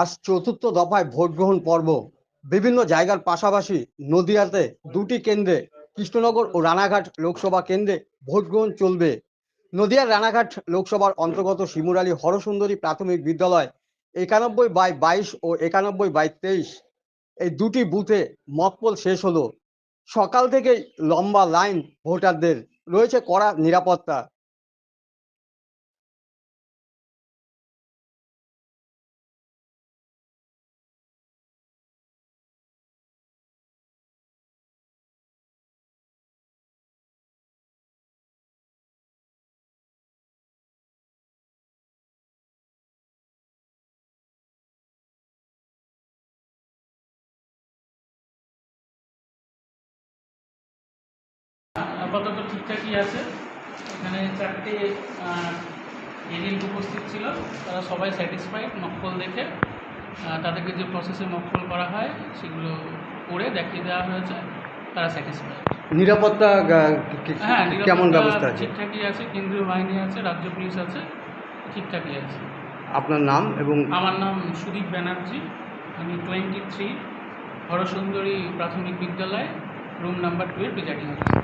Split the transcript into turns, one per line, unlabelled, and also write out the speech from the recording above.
আজ চতুর্থ দফায় ভোট গ্রহণ পর্ব। বিভিন্ন জায়গার পাশাপাশি নদিয়াতে দুটি কেন্দ্রে, কৃষ্ণনগর ও রানাঘাট লোকসভা কেন্দ্রে ভোট গ্রহণ চলবে। নদিয়ার রানাঘাট লোকসভার অন্তর্গত শিমুরালী হরসুন্দরী প্রাথমিক বিদ্যালয় একানব্বই বাই বাইশ ও একানব্বই বাই তেইশ এই দুটি বুথে মকপল শেষ হলো। সকাল থেকেই লম্বা লাইন ভোটারদের, রয়েছে কড়া নিরাপত্তা।
আপাতত ঠিকঠাকই আছে। এখানে চারটে এজেন্ট উপস্থিত ছিল। তারা সবাই স্যাটিসফাইড মক্কল দেখে। তাদেরকে যে প্রসেসে মক্কল করা হয় সেগুলো করে দেখিয়ে দেওয়া হয়েছে। তারা স্যাটিসফাইড
নিরাপত্তা
হ্যাঁ
কেমন ব্যবস্থা আছে?
ঠিকঠাকই আছে কেন্দ্রীয় বাহিনী আছে রাজ্য পুলিশ আছে ঠিকঠাকই আছে।
আপনার নাম এবং
আমার নাম সুদীপ ব্যানার্জি আমি টোয়েন্টি থ্রি হরসুন্দরী প্রাথমিক বিদ্যালয় room number twelve presiding officer